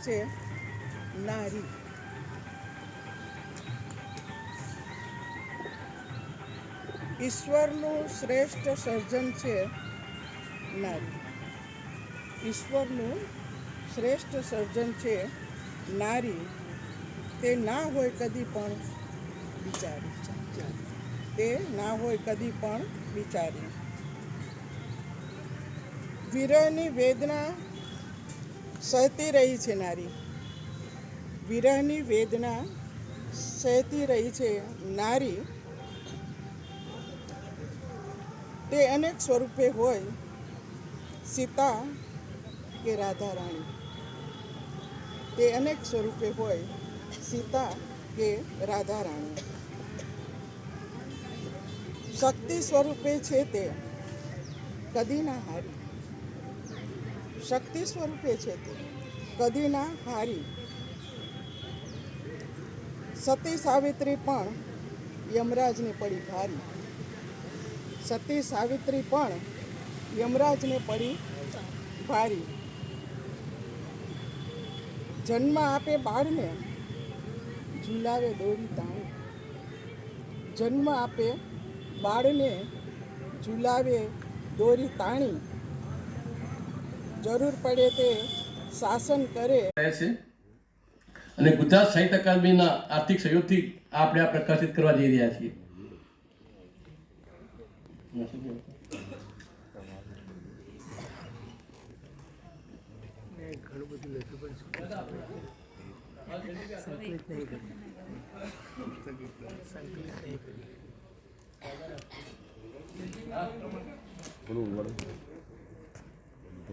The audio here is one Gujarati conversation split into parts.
છે નારી. ઈશ્વરનું શ્રેષ્ઠ સર્જન છે નારી. ઈશ્વરનું શ્રેષ્ઠ સર્જન છે નારી. તે ના હોય કદી પણ બિચારી તે ના હોય કદી પણ બિચારી વિરહની વેદના સહતી રહી છે નારી. વિરહની વેદના સહતી રહી છે નારી. તે અનેક સ્વરૂપે હોય, સીતા કે રાધા રાણી તે અનેક સ્વરૂપે હોય, સીતા કે રાધા રાણી શક્તિ સ્વરૂપે છે તે, કદી ના હારી. શક્તિ સ્વરૂપે છે તે. કદી ના હારી. સતી સાવિત્રી પણ યમરાજને પડી ભારી. સતી સાવિત્રી પણ યમરાજને પડી ભારી. જન્મ આપે બાળને, ઝુલાવે દોરી તાણી. જન્મ આપે બાળને, ઝુલાવે દોરી તાણી. જરૂર પડે તે શાસન કરે. રહે છે. અને ગુજરાત સાહિત્ય અકાદમીના આર્થિક સહયોગથી આ આપણે આ પ્રકાશિત કરવા જઈ રહ્યા છીએ.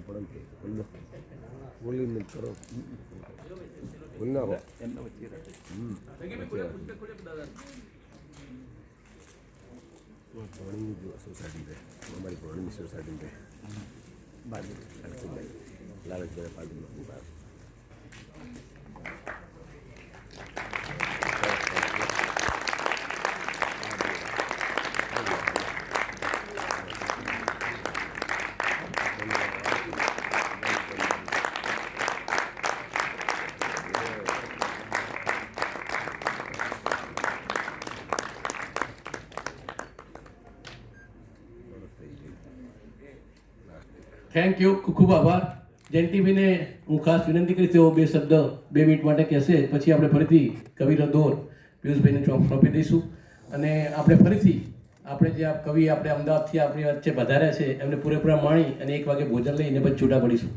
படம் ஒன்று ஒளி நிற்கிறோம் ஒன்றாகும் ம். வணங்கி சொசைட்டின்ற மாதிரி வணங்கி சொசைட்டின்ற பாட்டு அடிச்சு எல்லாரும் பாட்டு થેન્ક યુ ખૂબ આભાર. જયંતિભાઈને હું ખાસ વિનંતી કરીશ તેઓ બે શબ્દ, બે મિનિટ માટે કહેશે, પછી આપણે ફરીથી કવિનો દોર, પિયુષભાઈને ચોક સોંપી દઈશું. અને આપણે ફરીથી, આપણે જે કવિ આપણે અમદાવાદથી આપણી વચ્ચે વધાર્યા છે, એમને પૂરેપૂરા માણી અને એક વાગે ભોજન લઈને પછી છૂટા પડીશું.